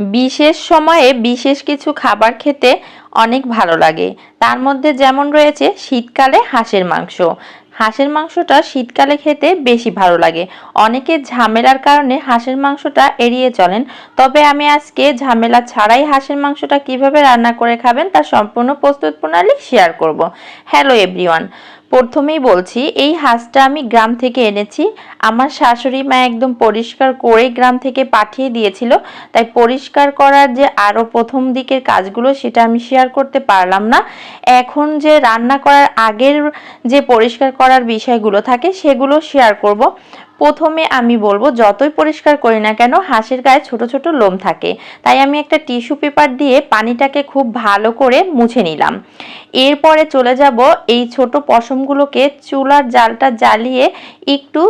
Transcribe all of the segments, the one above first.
বিশেষ সময়ে বিশেষ কিছু খাবার খেতে অনেক ভালো লাগে। তার মধ্যে যেমন রয়েছে শীতকালে হাঁসের মাংস। হাঁসের মাংসটা শীতকালে খেতে বেশি ভালো লাগে। অনেকে ঝামেলার কারণে হাঁসের মাংসটা এড়িয়ে চলেন। তবে আমি আজকে ঝামেলা ছাড়াই হাঁসের মাংসটা কীভাবে রান্না করে খাবেন তার সম্পূর্ণ প্রস্তুত প্রণালী শেয়ার করব। হ্যালো এভরিওয়ান প্রথমেই বলছি, এই হাঁসটা আমি গ্রাম থেকে এনেছি। আমার শাশুড়ি মা একদম পরিষ্কার করে গ্রাম থেকে পাঠিয়ে দিয়েছিল। তাই পরিষ্কার করার যে আরও প্রথম দিকের কাজগুলো, সেটা আমি শেয়ার করতে পারলাম না। এখন যে রান্না করার আগের যে পরিষ্কার করার বিষয়গুলো থাকে, সেগুলো শেয়ার করব। প্রথমে আমি বলব, যতই পরিষ্কার করি না কেন, হাঁসের গায়ে ছোট ছোট লোম থাকে। তাই আমি একটা টিস্যু পেপার দিয়ে পানিটাকে খুব ভালো করে মুছে নিলাম। এরপরে চলে যাব এই ছোট পশমগুলোকে চুলার জালটা জ্বালিয়ে একটু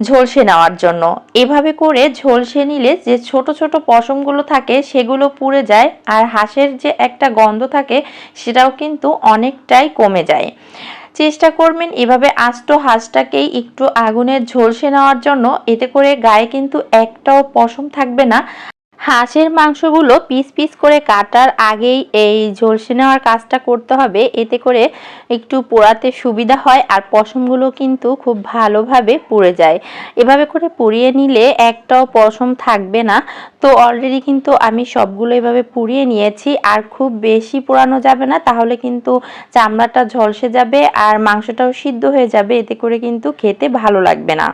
ঝলসে নেওয়ার জন্য। এভাবে করে ঝলসে নিলে যে ছোট ছোট পশমগুলো থাকে, সেগুলো পুড়ে যায় আর হাঁসের যে একটা গন্ধ থাকে, সেটাও কিন্তু অনেকটাই কমে যায়। চেষ্টা করবেন এভাবে আস্ত হাঁসটাকেই একটু আগুনের ঝলসে নেওয়ার জন্য। এতে করে গায়ে কিন্তু একটাও পশম থাকবে না। হাঁসের মাংসগুলো পিস পিস করে কাটার আগেই এই ঝলসে নেওয়ার কাজটা করতে হবে। এতে করে একটু পোড়াতে সুবিধা হয় আর পশমগুলো কিন্তু খুব ভালোভাবে পুড়ে যায়। এভাবে করে পুড়িয়ে নিলে একটাও পশম থাকবে না। তো অলরেডি কিন্তু আমি সবগুলো এভাবে পুড়িয়ে নিয়েছি। আর খুব বেশি পোড়ানো যাবে না, তাহলে কিন্তু চামড়াটা ঝলসে যাবে আর মাংসটাও সিদ্ধ হয়ে যাবে। এতে করে কিন্তু খেতে ভালো লাগবে না।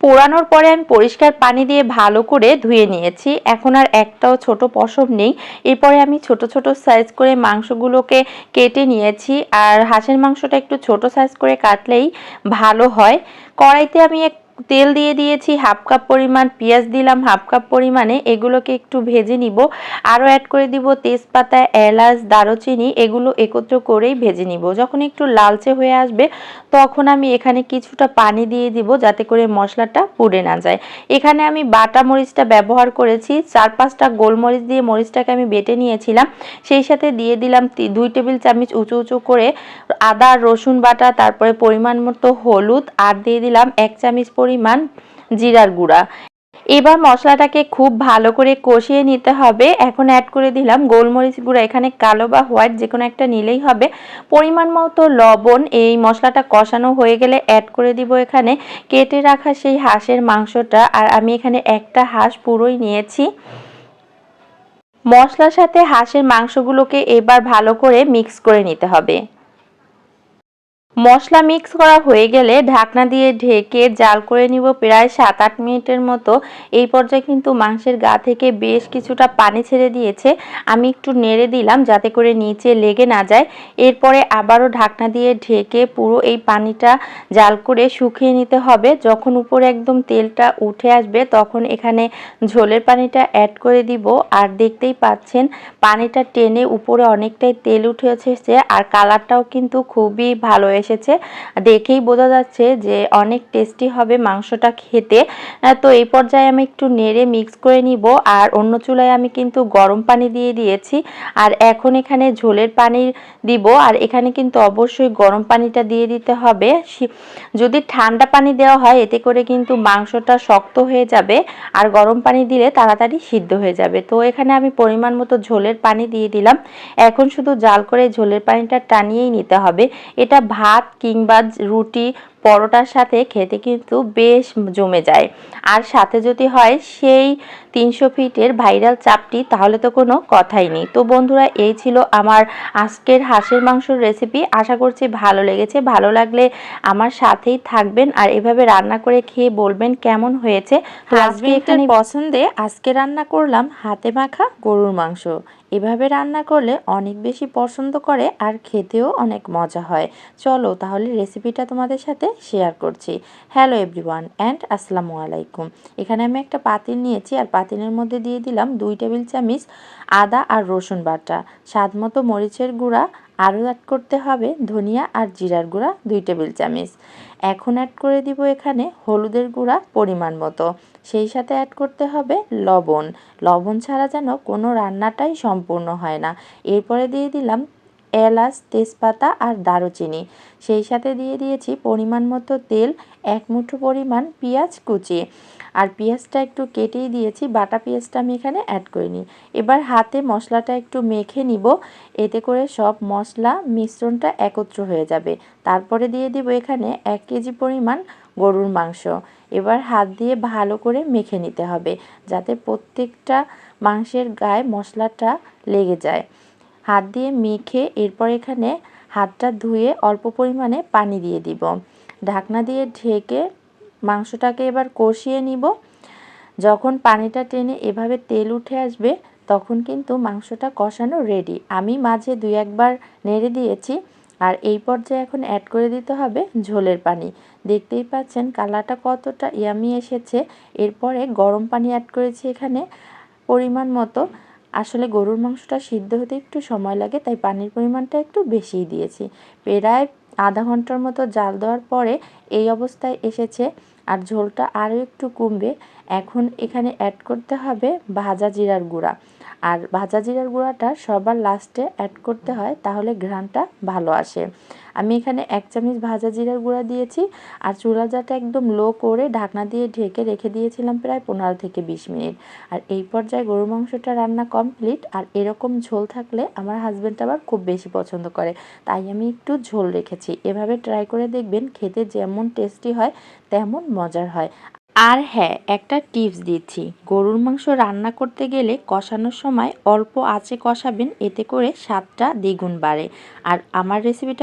পোড়ানোর পরে আমি পরিষ্কার পানি দিয়ে ভালো করে ধুয়ে নিয়েছি। এখন আর একটাও ছোট পশম নেই। এরপরে আমি ছোট ছোট সাইজ করে মাংসগুলোকে কেটে নিয়েছি। আর হাঁসের মাংসটা একটু ছোট সাইজ করে কাটলেই ভালো হয়। কড়াইতে আমি এক তেল দিয়ে দিয়েছি, হাফ কাপ পরিমাণ পেঁয়াজ দিলাম, হাফ কাপ পরিমাণে এগুলোকে একটু ভেজে নিব। আরও অ্যাড করে দিব তেজপাতা, এলাচ, দারুচিনি, এগুলো একত্র করেই ভেজে নিব। যখন একটু লালচে হয়ে আসবে, তখন আমি এখানে কিছুটা পানি দিয়ে দিব যাতে করে মশলাটা পুড়ে না যায়। এখানে আমি বাটা মরিচটা ব্যবহার করেছি, চার পাঁচটা গোলমরিচ দিয়ে মরিচটাকে আমি বেটে নিয়েছিলাম। সেই সাথে দিয়ে দিলাম দুই টেবিল চামচ উঁচু উঁচু করে আদা, রসুন বাটা, তারপরে পরিমাণ মতো হলুদ, আর দিয়ে দিলাম এক চামচ পরিমাণ জিরার গুঁড়া। এবার মশলাটাকে খুব ভালো করে কষিয়ে নিতে হবে। এখন অ্যাড করে দিলাম গোলমরিচ গুঁড়া। এখানে কালো বা হোয়াইট যে কোনো একটা নিলেই হবে। পরিমাণ মতো লবণ, এই মশলাটা কষানো হয়ে গেলে অ্যাড করে দিব এখানে। কেটে রাখা সেই হাঁসের মাংসটা। আর আমি এখানে একটা হাঁস পুরোই নিয়েছি। মশলার সাথে হাঁসের মাংসগুলোকে এবার ভালো করে মিক্স করে নিতে হবে। মশলা মিক্স করা হয়ে গেলে ঢাকনা দিয়ে ঢেকে জাল করে নিব প্রায় সাত আট মিনিটের মতো। এই পর্যায়ে কিন্তু মাংসের গা থেকে বেশ কিছুটা পানি ছেড়ে দিয়েছে। আমি একটু নেড়ে দিলাম যাতে করে নিচে লেগে না যায়। এরপরে আবারও ঢাকনা দিয়ে ঢেকে পুরো এই পানিটা জাল করে শুকিয়ে নিতে হবে। যখন উপরে একদম তেলটা উঠে আসবে তখন এখানে ঝোলের পানিটা অ্যাড করে দিব। আর দেখতেই পাচ্ছেন, পানিটা টেনে উপরে অনেকটাই তেল উঠে এসেছে আর কালারটাও কিন্তু খুবই ভালো এসেছে। দেখেই বোঝা যাচ্ছে যে অনেক টেস্টি হবে মাংসটা খেতে। তো এই পর্যায়ে আমি একটু নেড়ে মিক্স করে নিব। আর অন্য চুলায় আমি কিন্তু গরম পানি দিয়ে দিয়েছি। আর এখন এখানে ঝোলের পানি দিব। আর এখানে কিন্তু অবশ্যই গরম পানিটা দিয়ে দিতে হবে। যদি ঠান্ডা পানি দেওয়া হয়, এতে করে কিন্তু মাংসটা শক্ত হয়ে যাবে। আর গরম পানি দিলে তাড়াতাড়ি সিদ্ধ হয়ে যাবে। তো এখানে আমি পরিমাণ মতো ঝোলের পানি দিয়ে দিলাম। এখন শুধু জাল করে ঝোলের পানিটা টানিয়েই নিতে হবে। এটা ভাত ভাত কিংবা রুটি পরোটার সাথে খেতে কিন্তু বেশ জমে যায়। আর সাথে যদি হয় সেই তিনশো ফিটের ভাইরাল চাপটি তাহলে তো কোনো কথাই নেই। তো বন্ধুরা এই ছিল আমার আজকের হাঁসের মাংসর রেসিপি আশা করছি ভালো লেগেছে। ভালো লাগলে আমার সাথেই থাকবেন আর এভাবে রান্না করে খেয়ে বলবেন কেমন হয়েছে। এখানে পছন্দে আজকে রান্না করলাম হাতে মাখা গরুর মাংস। এভাবে রান্না করলে অনেক বেশি পছন্দ করে আর খেতেও অনেক মজা হয়। চলো তাহলে রেসিপিটা তোমাদের সাথে শেয়ার করছি। হ্যালো এভরিওয়ান অ্যান্ড আসসালামু আলাইকুম। এখানে আমি একটা পাতিল নিয়েছি আর পাতিলের মধ্যে দিয়ে দিলাম দুই টেবিল চামচ আদা আর রসুন বাটা। স্বাদ মতো মরিচের গুঁড়া আরও অ্যাড করতে হবে ধনিয়া আর জিরার গুঁড়া দুই টেবিল চামচ। এখন অ্যাড করে দিব এখানে হলুদের গুঁড়া পরিমাণ মতো। সেই সাথে অ্যাড করতে হবে লবণ। লবণ ছাড়া যেন কোনো রান্নাটাই সম্পূর্ণ হয় না। এরপরে দিয়ে দিলাম এলাচ, তেজপাতা আর দারুচিনি। সেই সাথে দিয়ে দিয়েছি পরিমাণ মতো তেল, এক মুঠো পরিমাণ পেঁয়াজ কুচি। আর পেঁয়াজটা একটু কেটেই দিয়েছি, বাটা পেঁয়াজটা আমি এখানে অ্যাড করিনি। এবার হাতে মশলাটা একটু মেখে নিব, এতে করে সব মশলা মিশ্রণটা একত্র হয়ে যাবে। তারপরে দিয়ে দিব এখানে এক কেজি পরিমাণ গরুর মাংস। এবার হাত দিয়ে ভালো করে মেখে নিতে হবে, যাতে প্রত্যেকটা মাংসের গায়ে মশলাটা লেগে যায়। হাত দিয়ে মেখে এরপর এখানে হাতটা ধুয়ে অল্প পরিমাণে পানি দিয়ে দিব। ঢাকনা দিয়ে ঢেকে মাংসটাকে এবার কষিয়ে নিব। যখন পানিটা টেনে এভাবে তেল উঠে আসবে, তখন কিন্তু মাংসটা কষানো রেডি আমি মাঝে দুই একবার নেড়ে দিয়েছি আর এই পর্যায়ে এখন অ্যাড করে দিতে হবে ঝোলের পানি। দেখতেই পাচ্ছেন কালারটা কতটা ইয়ামি এসেছে। এরপরে গরম পানি অ্যাড করেছি এখানে পরিমাণ মতো। আসলে গরুর মাংসটা সিদ্ধ হতে একটু সময় লাগে, তাই পানির পরিমাণটা একটু বেশিই দিয়েছি। প্রায় আধা ঘণ্টার মতো জাল দেওয়ার পরে এই অবস্থায় এসেছে, আর ঝোলটা আরও একটু কমবে। এখন এখানে অ্যাড করতে হবে ভাজা জিরার গুঁড়া। আর ভাজা জিরার গুঁড়াটা সবার লাস্টে অ্যাড করতে হয়, তাহলে ঘ্রাণটা ভালো আসে। আমি এখানে এক চামচ ভাজা জিরার গুঁড়া দিয়েছি, আর চুলা জাটা একদম লো করে ঢাকনা দিয়ে ঢেকে রেখে দিয়েছিলাম প্রায় পনেরো থেকে বিশ মিনিট। আর এই পর্যায়ে গরুর মাংসটা রান্না কমপ্লিট আর এরকম ঝোল থাকলে আমার হাজব্যান্ড আবার খুব বেশি পছন্দ করে। তাই আমি একটু ঝোল রেখেছি। এভাবে ট্রাই করে দেখবেন, খেতে যেমন টেস্টি হয়, তেমন মজার হয়। আর হ্যাঁ একটা টিপস দিচ্ছি। গরুর মাংস রান্না করতে গেলে কষানোর সময় অল্প আঁচে কষাবেন, এতে করে স্বাদটা দ্বিগুণ বাড়ে। আর আমার রেসিপিটা